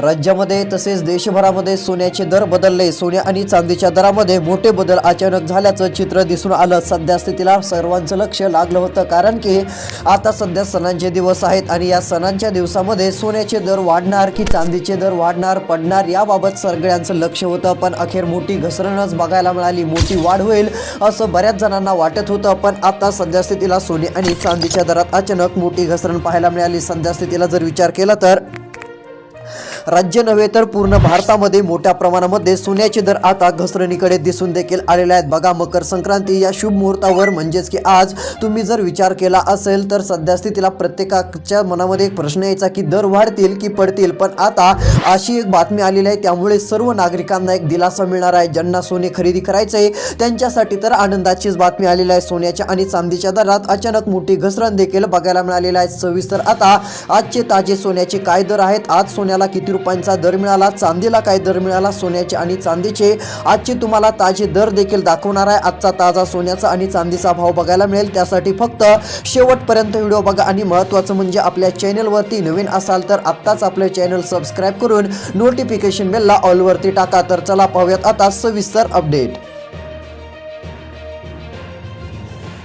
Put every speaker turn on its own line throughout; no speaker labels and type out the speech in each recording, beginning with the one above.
राज्यामध्ये तसेच देशभरामध्ये सोन्याचे दर बदलले. सोन्या आणि चांदीच्या दरामध्ये मोठे बदल अचानक झाल्याचं चित्र दिसून आलं. सध्या स्थितीला सर्वांचं लक्ष लागलं होतं कारण की आता सध्या सणांचे दिवस आहेत आणि या सणांच्या दिवसामध्ये सोन्याचे दर वाढणार की चांदीचे दर वाढणार पडणार याबाबत सगळ्यांचं लक्ष होतं. पण अखेर मोठी घसरणच बघायला मिळाली. मोठी वाढ होईल असं बऱ्याच जणांना वाटत होतं. पण आता सध्यास्थितीला सोने आणि चांदीच्या दरात अचानक मोठी घसरण पाहायला मिळाली. सध्या स्थितीला जर विचार केला तर राज्य नव्हे तर पूर्ण भारतामध्ये मोठ्या प्रमाणामध्ये सोन्याचे दर आता घसरणीकडे दिसून देखील आलेले आहेत. बघा मकर संक्रांती या शुभ मुहूर्तावर म्हणजेच की आज तुम्ही जर विचार केला असेल तर सध्या स्थितीला प्रत्येकाच्या मनामध्ये एक प्रश्न यायचा की दर वाढतील की पडतील? पण आता अशी एक बातमी आलेली आहे. त्यामुळे सर्व नागरिकांना एक दिलासा मिळणार आहे. ज्यांना सोने खरेदी करायचे आहे त्यांच्यासाठी तर आनंदाचीच बातमी आलेली आहे. सोन्याच्या आणि चांदीच्या दरात अचानक मोठी घसरण देखील बघायला मिळालेली आहे. सविस्तर आता आजचे ताजे सोन्याचे काय दर आहेत? आज सोन्याला किती किती रुपयांचा दर मिळाला चांदीला काय दर मिळाला सोन्याचे आणि चांदीचे. आजचे तुम्हाला ताजे दर देखील दाखवणार आहे. आजचा ताजा सोन्याचा आणि चांदीचा भाव बघायला मिळेल. त्यासाठी फक्त शेवटपर्यंत व्हिडिओ बघा आणि महत्त्वाचं म्हणजे आपल्या चॅनलवरती नवीन असाल तर आत्ताच आपलं चॅनल सबस्क्राईब करून नोटिफिकेशन बेलला ऑलवरती टाका. तर चला पाहूयात आता सविस्तर अपडेट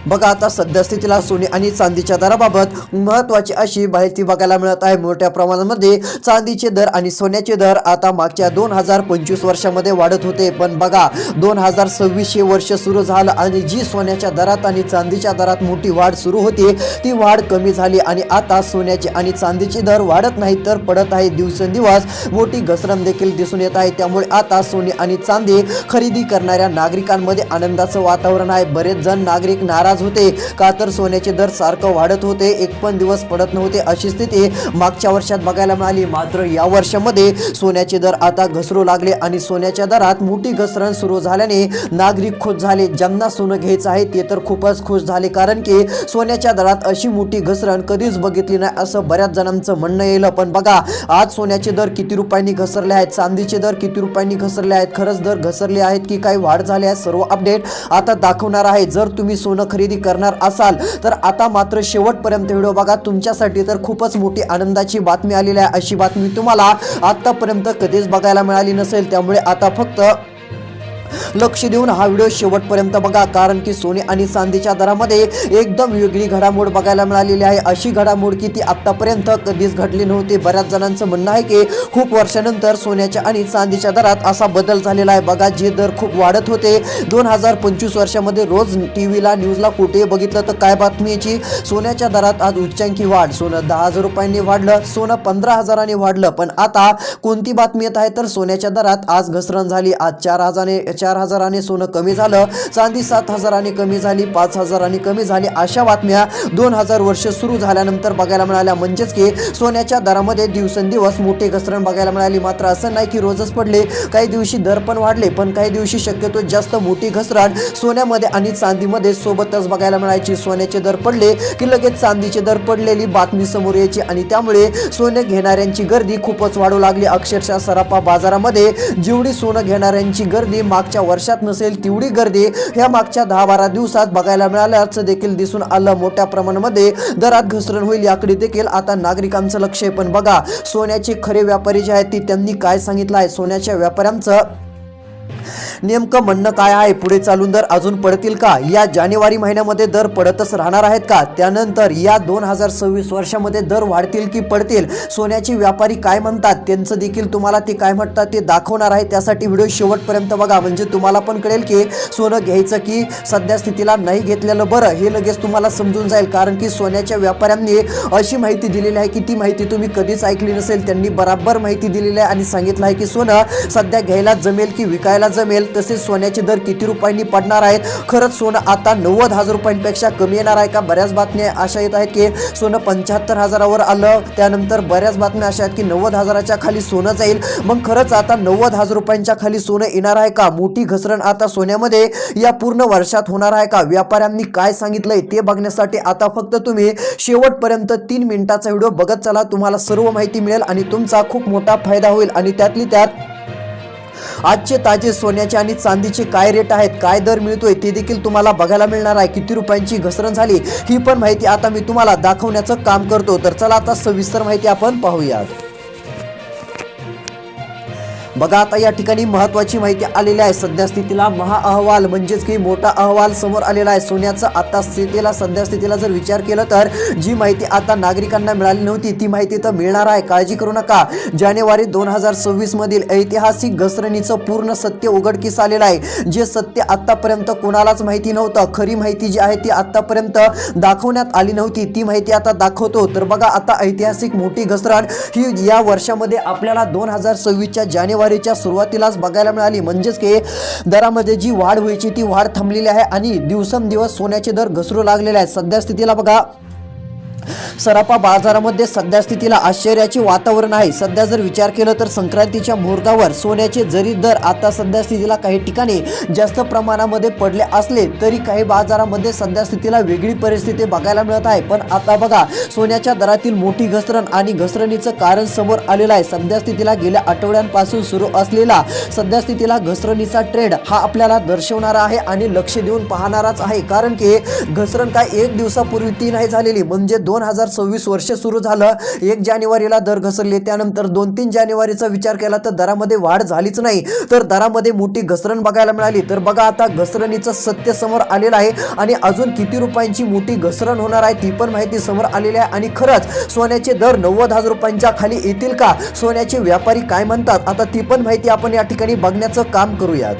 बघा आता सध्या स्थितीला सोने आणि चांदीच्या दराबाबत महत्वाची अशी माहिती बघायला मिळत आहे. मोठ्या प्रमाणामध्ये चांदीचे दर आणि सोन्याचे दर आता मागच्या दोन हजार पंचवीस वर्षामध्ये वाढत होते. पण बघा दोन हजार सव्वीसशे वर्ष सुरू झालं आणि जी सोन्याच्या दरात आणि चांदीच्या दरात मोठी वाढ सुरू होती ती वाढ कमी झाली आणि आता सोन्याचे आणि चांदीचे दर वाढत नाही तर पडत आहे दिवसेंदिवस. मोठी घसरण देखील दिसून येत आहे. त्यामुळे आता सोने आणि चांदी खरेदी करणाऱ्या नागरिकांमध्ये आनंदाचं वातावरण आहे. बरेच जण नागरिक नाराज होते. का तर सोन्याचे दर सारखं वाढत होते एक पण दिवस पडत नव्हते अशी स्थिती मागच्या वर्षात बघायला मिळाली. मात्र या वर्षामध्ये सोन्याचे दर आता घसरू लागले आणि सोन्याच्या दरात मोठी घसरण सुरू झाल्याने नागरिक खुश झाले. ज्यांना सोनं घ्यायचं आहे ते तर खूपच खुश झाले कारण की सोन्याच्या दरात अशी मोठी घसरण कधीच बघितली नाही असं बऱ्याच जणांचं म्हणणं येईल पण बघा आज सोन्याचे दर किती रुपयांनी घसरले आहेत चांदीचे दर किती रुपयांनी घसरले आहेत खरंच दर घसरले आहेत की काही वाढ झाली आहे सर्व अपडेट आता दाखवणार आहे. जर तुम्ही सोनं खरेदी करणार असाल तर आता मात्र शेवटपर्यंत व्हिडिओ बघा. तुमच्यासाठी तर खूपच मोठी आनंदाची बातमी आलेली आहे. अशी बातमी तुम्हाला आत्तापर्यंत कधीच बघायला मिळाली नसेल. त्यामुळे आता फक्त लक्ष देऊन हा व्हिडिओ शेवटपर्यंत बघा कारण की सोने आणि चांदीच्या दरामध्ये एकदम वेगळी घडामोड बघायला मिळालेली आहे. अशी घडामोड की ती आतापर्यंत कधीच घडली नव्हती. बऱ्याच जणांचं म्हणणं आहे की खूप वर्षानंतर सोन्याच्या आणि चांदीच्या दरात असा बदल झालेला आहे. बघा जे दर खूप वाढत होते दोन हजार पंचवीस वर्षामध्ये रोज टी व्हीला न्यूजला कुठे बघितलं तर काय बातमी याची? सोन्याच्या दरात आज उच्चांकी वाढ. सोनं दहा हजार रुपयांनी वाढलं सोनं पंधरा हजारांनी वाढलं. पण आता कोणती बातमी येत आहे? तर सोन्याच्या दरात आज घसरण झाली. आज चार हजाराने चार हजाराने सोनं कमी झालं चांदी सात हजाराने कमी झाली पाच हजाराने कमी झाली अशा बातम्या दोन हजार वर्ष सुरू झाल्यानंतर बघायला मिळाल्या. म्हणजेच की सोन्याच्या दरामध्ये दिवसेंदिवस मोठी घसरण बघायला मिळाली. मात्र असं नाही की रोजच पडले काही दिवशी दर पण वाढले पण काही दिवशी शक्यतो जास्त मोठी घसरण सोन्यामध्ये आणि चांदीमध्ये सोबतच बघायला मिळायची. सोन्याचे दर पडले की लगेच चांदीचे दर पडलेली बातमी समोर यायची आणि त्यामुळे सोने घेणाऱ्यांची गर्दी खूपच वाढू लागली. अक्षरशः सराफा बाजारामध्ये जेवढी सोनं घेणाऱ्यांची गर्दी मागच्या वर्षात नसेल तेवढी गर्दी. ह्या मागच्या दहा बारा दिवसात बघायला मिळाल्याचं देखील दिसून आलं. मोठ्या प्रमाणामध्ये दरात घसरण होईल याकडे देखील आता नागरिकांचं लक्ष आहे. पण बघा सोन्याचे खरे व्यापारी जे आहेत ती त्यांनी काय सांगितलं आहे? सोन्याच्या व्यापाऱ्यांचं नेमकं म्हणणं काय आहे? पुढे चालून दर अजून पडतील का? या जानेवारी महिन्यामध्ये दर पडतच राहणार आहेत का? त्यानंतर या दोन हजार सव्वीस वर्षामध्ये दर वाढतील की पडतील? सोन्याचे व्यापारी काय म्हणतात? त्यांचं देखील तुम्हाला ते काय म्हणतात ते दाखवणार आहे. त्यासाठी व्हिडिओ शेवटपर्यंत बघा. म्हणजे तुम्हाला पण कळेल की सोनं घ्यायचं की सध्या स्थितीला नाही घेतलेलं बरं. हे लगेच तुम्हाला समजून जाईल. कारण की सोन्याच्या व्यापाऱ्यांनी अशी माहिती दिलेली आहे की ती माहिती तुम्ही कधीच ऐकली नसेल. त्यांनी बराबर माहिती दिलेली आहे आणि सांगितलं आहे की सोनं सध्या घ्यायला जमेल की विकायला जमेल तसेच सोन्याचे दर किती रुपयांनी पडणार आहेत? खरंच सोनं आता नव्वद हजार रुपयांपेक्षा कमी येणार आहे का? बऱ्याच बातम्या अशा येत आहेत की सोनं पंच्याहत्तर हजारावर आलं त्यानंतर बऱ्याच बातम्या अशा आहेत की नव्वद हजाराच्या खाली सोनं जाईल. मग खरंच आता नव्वद हजार रुपयांच्या खाली सोनं येणार आहे का? मोठी घसरण आता सोन्यामध्ये या पूर्ण वर्षात होणार आहे का? व्यापाऱ्यांनी काय सांगितलंय ते बघण्यासाठी आता फक्त तुम्ही शेवटपर्यंत तीन मिनिटाचा व्हिडिओ बघत चला. तुम्हाला सर्व माहिती मिळेल आणि तुमचा खूप मोठा फायदा होईल आणि त्यातली त्यात आजचे ताजे सोन्याचे आणि चांदीचे काय रेट आहेत काय दर मिळतोय ते देखील तुम्हाला बघायला मिळणार आहे. किती रुपयांची घसरण झाली ही पण माहिती आता मी तुम्हाला दाखवण्याचं काम करतो. तर चला आता सविस्तर माहिती आपण पाहूयात. बघा आता या ठिकाणी महत्वाची माहिती आलेली आहे. सध्या स्थितीला महा अहवाल म्हणजेच की मोठा अहवाल समोर आलेला आहे. सोन्याचं आता स्थितीला सध्या स्थितीला जर विचार केला तर जी माहिती आता नागरिकांना मिळाली नव्हती ती माहिती तर मिळणार आहे. काळजी करू नका. जानेवारी दोन हजार सव्वीसमधील ऐतिहासिक घसरणीचं पूर्ण सत्य उघडकीस आलेलं आहे. जे सत्य आतापर्यंत कोणालाच माहिती नव्हतं खरी माहिती जी आहे ती आतापर्यंत दाखवण्यात आली नव्हती ती माहिती आता दाखवतो. तर बघा आता ऐतिहासिक मोठी घसरण ही या वर्षामध्ये आपल्याला दोन हजार सव्वीसच्या जानेवारीच्या सुरुवातीलाच बघायला मिळाली. म्हणजेच की दरामध्ये जी वाढ व्हायची ती वाढ थांबलेली आहे आणि दिवसेंदिवस सोन्याचे दर घसरू लागलेले आहेत. सध्या स्थितीला बघा. सराफा बाजारामध्ये सध्या स्थितीला आश्चर्याचे वातावरण आहे. सध्या जर विचार केला तर संक्रांतीच्या मुहूर्तावर सोन्याचे जरी दर आता सध्या स्थितीला काही ठिकाणी जास्त प्रमाणामध्ये पडले असले तरी काही बाजारामध्ये सध्या स्थितीला वेगळी परिस्थिती बघायला मिळत आहे. पण आता बघा सोन्याच्या दरातील मोठी घसरण आणि घसरणीचं कारण समोर आलेलं आहे. सध्या स्थितीला गेल्या आठवड्यांपासून सुरू असलेला सध्या स्थितीला घसरणीचा ट्रेंड हा आपल्याला दर्शवणारा आहे आणि लक्ष देऊन पाहणाराच आहे. कारण की घसरण काय एक दिवसापूर्वी ती नाही झालेली. म्हणजे दोन दोन हजार सव्वीस वर्ष सुरू झालं. एक जानेवारीला दर घसरले त्यानंतर दोन तीन जानेवारीचा विचार केला तर दरामध्ये वाढ झालीच नाही. तर दरामध्ये मोठी घसरण बघायला मिळाली. तर बघा आता घसरणीचं सत्य समोर आलेलं आहे आणि अजून किती रुपयांची मोठी घसरण होणार आहे ती पण माहिती समोर आलेली आहे. आणि खरंच सोन्याचे दर नव्वद हजार रुपयांच्या खाली येतील का? सोन्याचे व्यापारी काय म्हणतात? आता ती पण माहिती आपण या ठिकाणी बघण्याचं काम करूयात.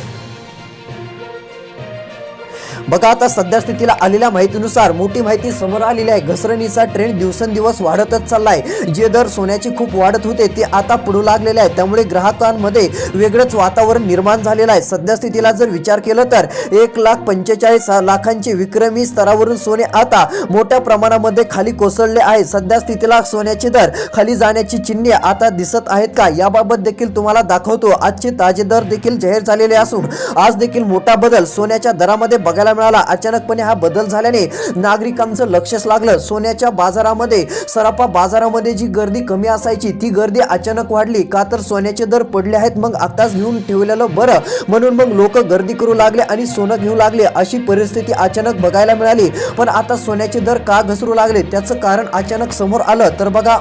बघा आता सध्या स्थितीला आलेल्या माहितीनुसार मोठी माहिती समोर आलेली आहे. घसरणीचा ट्रेंड दिवसेंदिवस वाढतच चाललाय. जे दर सोन्याचे खूप वाढत होते ते आता पडू लागलेले आहे त्यामुळे ग्राहकांमध्ये वेगळंच वातावरण निर्माण झालेलं आहे. सध्या स्थितीला जर विचार केला तर एक लाख पंचेचाळीस लाखांचे विक्रमी स्तरावरून सोने आता मोठ्या प्रमाणामध्ये खाली कोसळले आहे. सध्या स्थितीला सोन्याचे दर खाली जाण्याची चिन्हे आता दिसत आहेत का? याबाबत देखील तुम्हाला दाखवतो. आजचे ताजे दर देखील जाहीर झालेले असून आज देखील मोठा बदल सोन्याच्या दरामध्ये बघायला मिळाला. अचानकपणे हा बदल झाल्याने नागरिकांचं लक्षच लागलं. सोन्याच्या बाजारामध्ये सराफा बाजारामध्ये जी गर्दी कमी असायची ती गर्दी अचानक वाढली. का तर सोन्याचे दर पडले आहेत मग आताच घेऊन ठेवलेलं बरं. म्हणून मग लोक गर्दी करू लागले आणि सोनं घेऊ लागले. अशी परिस्थिती अचानक बघायला मिळाली. पण आता सोन्याचे दर का घसरू लागले? त्याचं कारण अचानक समोर आलं. तर बघा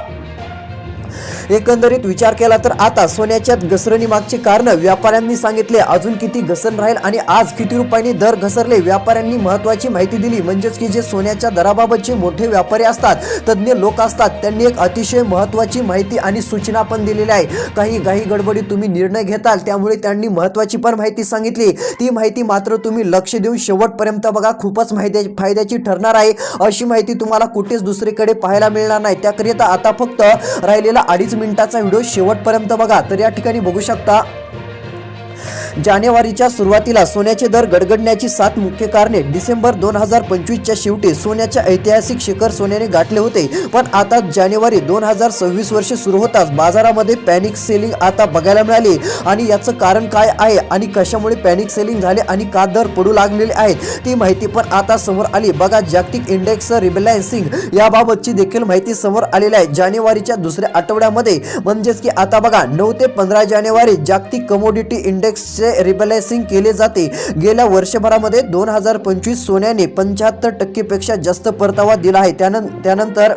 एकंदरीत विचार केला तर आता सोन्याच्या घसरणी मागचे कारण व्यापाऱ्यांनी सांगितले. अजून किती घसरण राहील आणि आज किती रुपयांनी दर घसरले व्यापाऱ्यांनी महत्वाची माहिती दिली. म्हणजेच की जे सोन्याच्या दराबाबतचे मोठे व्यापारी असतात तज्ज्ञ लोक असतात त्यांनी एक अतिशय महत्वाची माहिती आणि सूचना पण दिलेली आहे काही घाई गडबडीत तुम्ही निर्णय घेताल त्यामुळे त्यांनी महत्वाची पण माहिती सांगितली. ती माहिती मात्र तुम्ही लक्ष देऊन शेवटपर्यंत बघा खूपच माहिती फायद्याची ठरणार आहे. अशी माहिती तुम्हाला कुठेच दुसरीकडे पाहायला मिळणार नाही. त्याकरिता आता फक्त राहिलेला अडीच मिनिटाचा व्हिडिओ शेवटपर्यंत बघा तर या ठिकाणी बघू शकता जानेवारीच्या सुरुवातीला सोन्याचे दर गडगडण्याची सात मुख्य कारणे डिसेंबर दोन हजार पंचवीसच्या शेवटी सोन्याच्या ऐतिहासिक शिखर सोन्याने गाठले होते. पण आता जानेवारी दोन हजार सव्वीस वर्ष सुरू होताच बाजारामध्ये पॅनिक सेलिंग आता बघायला मिळाली. आणि याचं कारण काय आहे आणि कशामुळे पॅनिक सेलिंग झाले आणि का दर पडू लागलेले आहेत ती माहिती पण आता समोर आली. बघा जागतिक इंडेक्स रिबलायन्सिंग याबाबतची देखील माहिती समोर आलेली आहे. जानेवारीच्या दुसऱ्या आठवड्यामध्ये म्हणजेच की आता बघा नऊ ते पंधरा जानेवारी जागतिक कमोडिटी इंडेक्सचे रिबॅलन्सिंग केले जाते. गेल्या वर्षभरामध्ये दोन हजार पंचवीस सोन्याने पंच्याहत्तर टक्केपेक्षा जास्त परतावा दिला आहे. त्यानं त्यानंतर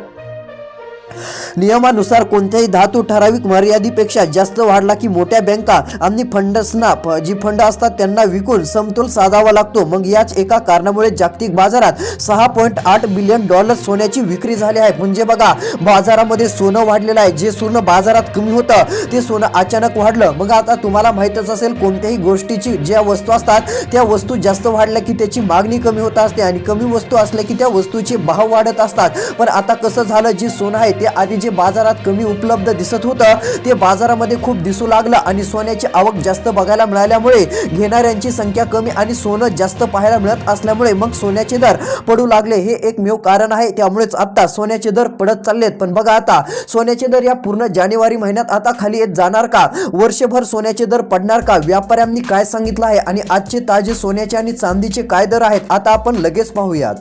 नियमानुसार कोणत्याही धातू ठराविक मर्यादेपेक्षा जास्त वाढला की मोठ्या बँका आणि फंडसना जी फंड असतात त्यांना विकून समतोल साधावा लागतो. मग याच एका कारणामुळे जागतिक बाजारात सहा पॉईंट आठ बिलियन डॉलर सोन्याची विक्री झाली आहे. म्हणजे बघा बाजारामध्ये सोनं वाढलेलं आहे. जे सोनं बाजारात कमी होतं ते सोनं अचानक वाढलं. मग आता तुम्हाला माहीतच असेल कोणत्याही गोष्टीची ज्या वस्तू असतात त्या वस्तू जास्त वाढल्या की त्याची मागणी कमी होत असते आणि कमी वस्तू असल्या की त्या वस्तूचे भाव वाढत असतात. पण आता कसं झालं जे सोनं आहे ते म्हणजे आधी जे बाजारात कमी उपलब्ध दिसत होतं ते बाजारामध्ये खूप दिसू लागलं आणि सोन्याची आवक जास्त बघायला मिळाल्यामुळे घेणाऱ्यांची संख्या कमी आणि सोनं जास्त पाहायला मिळत असल्यामुळे मग सोन्याचे दर पडू लागले. हे एकमेव कारण आहे. त्यामुळेच आता सोन्याचे दर पडत चाललेत. पण बघा आता सोन्याचे दर या पूर्ण जानेवारी महिन्यात आता खाली येत जाणार का? वर्षभर सोन्याचे दर पडणार का? व्यापाऱ्यांनी काय सांगितलं आहे? आणि आजचे ताजे सोन्याचे आणि चांदीचे काय दर आहेत? आता आपण लगेच पाहूयात.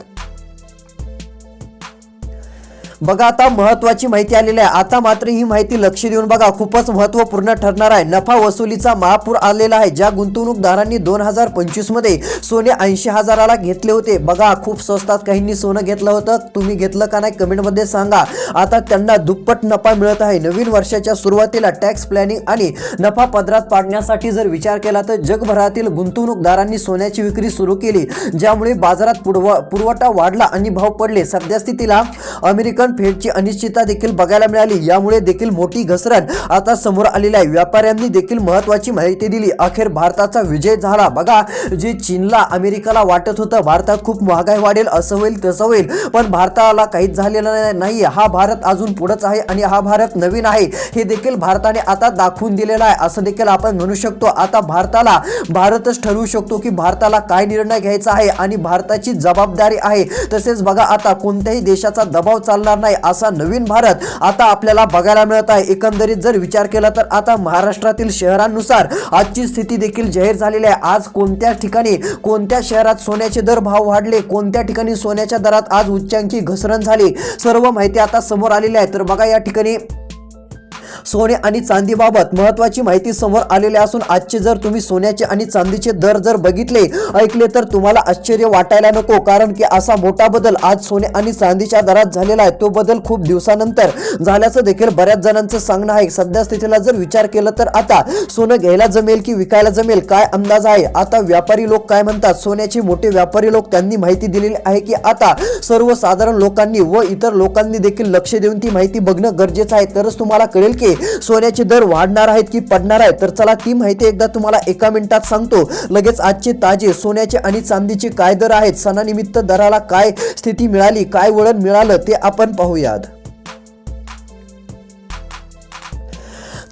बघा आता महत्वाची माहिती आलेली आहे. आता मात्र ही माहिती लक्ष देऊन बघा खूपच महत्त्वपूर्ण ठरणार आहे. नफा वसुलीचा महापूर आलेला आहे ज्या गुंतवणूकदारांनी दोन हजार पंचवीसमध्ये सोने ऐंशी हजाराला घेतले होते. बघा खूप स्वस्तात काहींनी सोनं घेतलं होतं. तुम्ही घेतलं का नाही कमेंटमध्ये सांगा. आता त्यांना दुप्पट नफा मिळत आहे. नवीन वर्षाच्या सुरुवातीला टॅक्स प्लॅनिंग आणि नफा पदरात पाडण्यासाठी जर विचार केला तर जगभरातील गुंतवणूकदारांनी सोन्याची विक्री सुरू केली ज्यामुळे बाजारात पुरव पुरवठा वाढला आणि भाव पडले. सध्या स्थितीला अमेरिकन फेडची अनिश्चितता देखील बघायला मिळाली. यामुळे देखील मोठी घसरण आता समोर आलेली आहे. व्यापाऱ्यांनी देखील महत्वाची माहिती दिली. अखेर भारताचा विजय झाला. बघा जे चीनला अमेरिकाला वाटत होतं भारतात खूप महागाई वाढेल असं होईल तसं होईल पण भारताला काहीच झालेलं नाही- नाही. हा भारत अजून पुढंच आहे आणि हा भारत नवीन आहे. हे देखील भारताने आता दाखवून दिलेलं आहे. असं देखील आपण म्हणू शकतो. आता भारताला भारतच ठरवू शकतो की भारताला काय निर्णय घ्यायचा आहे आणि भारताची जबाबदारी आहे. तसेच बघा आता कोणत्याही देशाचा दबाव चालणार नाही असा नवीन भारत आता आपल्याला बघायला मिळत आहे. एकंदरीत जर विचार केला तर आता महाराष्ट्रातील शहरांनुसार आजची स्थिती देखील जाहीर झालेली आहे. आज कोणत्या ठिकाणी कोणत्या शहरात सोन्याचे दर भाव वाढले कोणत्या ठिकाणी सोन्याच्या दरात आज उच्चांकी घसरण झाली सर्व माहिती आता समोर आलेली आहे. तर बघा या ठिकाणी सोने आणि चांदीबाबत महत्वाची माहिती समोर आलेली असून आजचे जर तुम्ही सोन्याचे आणि चांदीचे दर जर बघितले ऐकले तर तुम्हाला आश्चर्य वाटायला नको. कारण की असा मोठा बदल आज सोने आणि चांदीच्या दरात झालेला आहे. तो बदल खूप दिवसानंतर झाल्याचं देखील बऱ्याच जणांचं सांगणं आहे. सध्या स्थितीला जर विचार केला तर आता सोनं घ्यायला जमेल की विकायला जमेल? काय अंदाज आहे? आता व्यापारी लोक काय म्हणतात? सोन्याचे मोठे व्यापारी लोक त्यांनी माहिती दिलेली आहे की आता सर्वसाधारण लोकांनी व इतर लोकांनी देखील लक्ष देऊन ती माहिती बघणं गरजेचं आहे. तरच तुम्हाला कळेल की सोन्याचे दर वाढणार आहेत की पडणार आहेत तर चला ती माहिती एकदा तुम्हाला एका मिनिटात सांगतो. लगेच आजचे ताजे सोन्याचे आणि चांदीचे काय दर आहेत? सणानिमित्त दराला काय स्थिती मिळाली? काय वळण मिळालं? ते आपण पाहूयात.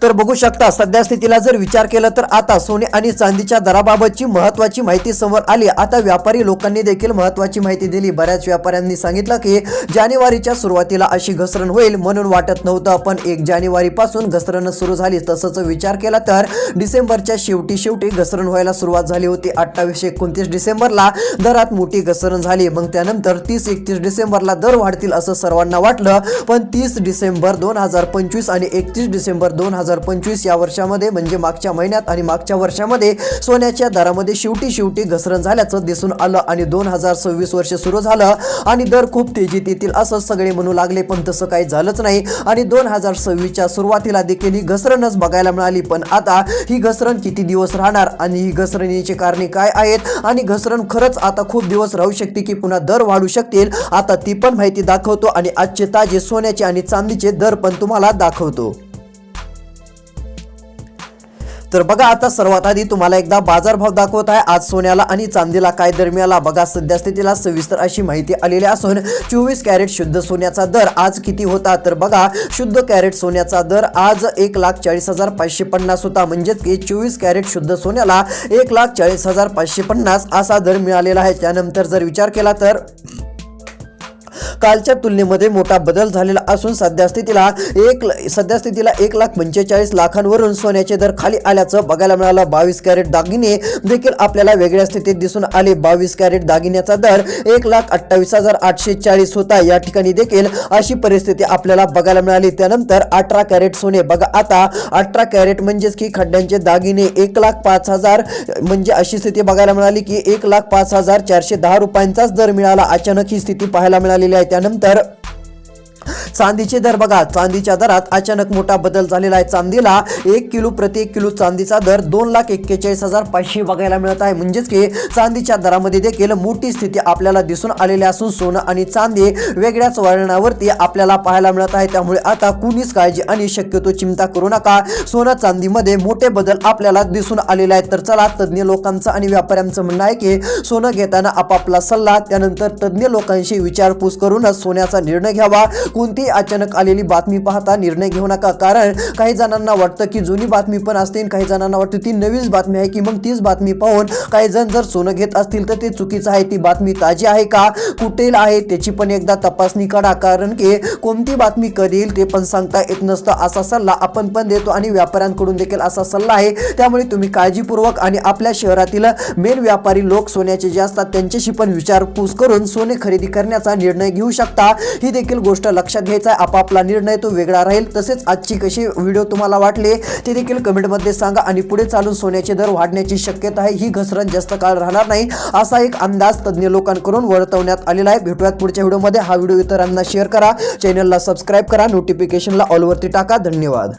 तर बघू शकता सध्या स्थितीला जर विचार केला तर आता सोने आणि चांदीच्या दराबाबतची महत्वाची माहिती समोर आली. आता व्यापारी लोकांनी देखील महत्वाची माहिती दिली. बऱ्याच व्यापाऱ्यांनी सांगितलं की जानेवारीच्या सुरुवातीला अशी घसरण होईल म्हणून वाटत नव्हतं पण एक जानेवारी पासून घसरण सुरू झाली. तसंच विचार केला तर डिसेंबरच्या शेवटी शेवटी घसरण व्हायला सुरुवात झाली होती. अठ्ठावीस एकोणतीस डिसेंबरला दरात मोठी घसरण झाली. मग त्यानंतर तीस एकतीस डिसेंबरला दर वाढतील असं सर्वांना वाटलं. पण तीस डिसेंबर दोन हजार पंचवीस आणि एकतीस डिसेंबर दोन हजार पंचवीस या वर्षामध्ये म्हणजे मागच्या महिन्यात आणि मागच्या वर्षामध्ये सोन्याच्या दरामध्ये शेवटी शेवटी घसरण झाल्याचं दिसून आलं आणि दोन हजार सव्वीस वर्ष सुरू झालं आणि दर खूप तेजीत येतील असं सगळे म्हणू लागले पण तसं काही झालंच नाही. आणि दोन हजार सव्वीसच्या सुरुवातीला देखील ही घसरणच बघायला मिळाली पण आता ही घसरण किती दिवस राहणार आणि ही घसरणीची कारणे काय आहेत? आणि घसरण खरंच आता खूप दिवस राहू शकते की पुन्हा दर वाढू शकतील? आता ती पण माहिती दाखवतो आणि आजचे ताजे सोन्याचे आणि चांदीचे दर पण तुम्हाला दाखवतो. तर बघा आता सर्वात आधी तुम्हाला एकदा बाजारभाव दाखवत आहे. आज सोन्याला आणि चांदीला काय दर मिळाला? बघा सध्या स्थितीला सविस्तर अशी माहिती आलेली असून चोवीस कॅरेट शुद्ध सोन्याचा दर आज किती होता? तर बघा शुद्ध कॅरेट सोन्याचा दर आज एक लाख चाळीस हजार पाचशे पन्नास होता. म्हणजेच की चोवीस कॅरेट शुद्ध सोन्याला एक लाख चाळीस हजार पाचशे पन्नास असा दर मिळालेला आहे. त्यानंतर जर विचार केला तर कालच्या तुलनेमध्ये मोठा बदल झालेला असून सध्या स्थितीला एक सध्या स्थितीला एक लाख पंचेचाळीस लाखांवरून सोन्याचे दर खाली आल्याचं बघायला मिळालं. बावीस कॅरेट दागिने देखील आपल्याला वेगळ्या स्थितीत दिसून आले. बावीस कॅरेट दागिन्याचा दर एक लाख अठ्ठावीस हजार आठशे चाळीस होता. या ठिकाणी देखील अशी परिस्थिती आपल्याला बघायला मिळाली. त्यानंतर अठरा कॅरेट सोने. बघा आता अठरा कॅरेट म्हणजेच की खड्ड्यांचे दागिने एक लाख पाच हजार म्हणजे अशी स्थिती बघायला मिळाली की एक लाख पाच हजार चारशे दहा रुपयांचाच दर मिळाला. अचानक ही स्थिती पाहायला मिळालेली आहे. त्यानंतर चांदीचे दर बघा चांदीच्या दरात अचानक मोठा बदल झालेला आहे. चांदीला एक किलो प्रति एक किलो चांदीचा दर दोन लाख एक्केचाळीस हजार पाचशे बघायला मिळत आहे. म्हणजेच की चांदीच्या दरामध्ये देखील मोठी स्थिती आपल्याला दिसून आलेली असून सोनं आणि चांदी वेगळ्याच वळणावरती आपल्याला पाहायला मिळत आहे. त्यामुळे आता कुणीच काळजी आणि शक्यतो चिंता करू नका. सोनं चांदीमध्ये मोठे बदल आपल्याला दिसून आलेले आहेत. तर चला तज्ज्ञ लोकांचं आणि व्यापाऱ्यांचं म्हणणं आहे की सोनं घेताना आपापला सल्ला त्यानंतर तज्ज्ञ लोकांशी विचारपूस करूनच सोन्याचा निर्णय घ्यावा. कोणती अचानक आलेली बातमी पाहता निर्णय घेऊ नका. कारण काही जणांना वाटतं की जुनी बातमी पण असते काही जणांना वाटतं ती नवीच बातमी आहे की मग तीच बातमी पाहून काही जण जर सोनं घेत असतील तर ते चुकीचं आहे. ती बातमी ताजी आहे का? कुठेल आहे? त्याची पण एकदा तपासणी करा कारण की कोणती बातमी कधी येईल ते पण सांगता येत नसतं. असा सल्ला आपण पण देतो आणि व्यापाऱ्यांकडून देखील असा सल्ला आहे. त्यामुळे तुम्ही काळजीपूर्वक आणि आपल्या शहरातील मेन व्यापारी लोक सोन्याचे जे असतात त्यांच्याशी पण विचारपूस करून सोने खरेदी करण्याचा निर्णय घेऊ शकता. ही देखील गोष्ट लक्षात लक्षात घ्यायचा आहे. आपापला निर्णय तो वेगळा राहील. तसेच आजची कशी व्हिडिओ तुम्हाला वाटले ते देखील कमेंटमध्ये सांगा आणि पुढे चालून सोन्याचे दर वाढण्याची शक्यता आहे. ही घसरण जास्त काळ राहणार नाही. असा एक अंदाज तज्ज्ञ लोकांकडून वर्तवण्यात आलेला आहे. भेटूयात पुढच्या व्हिडिओमध्ये. हा व्हिडिओ इतरांना शेअर करा. चॅनलला सबस्क्राईब करा. नोटिफिकेशनला ऑलवरती टाका. धन्यवाद.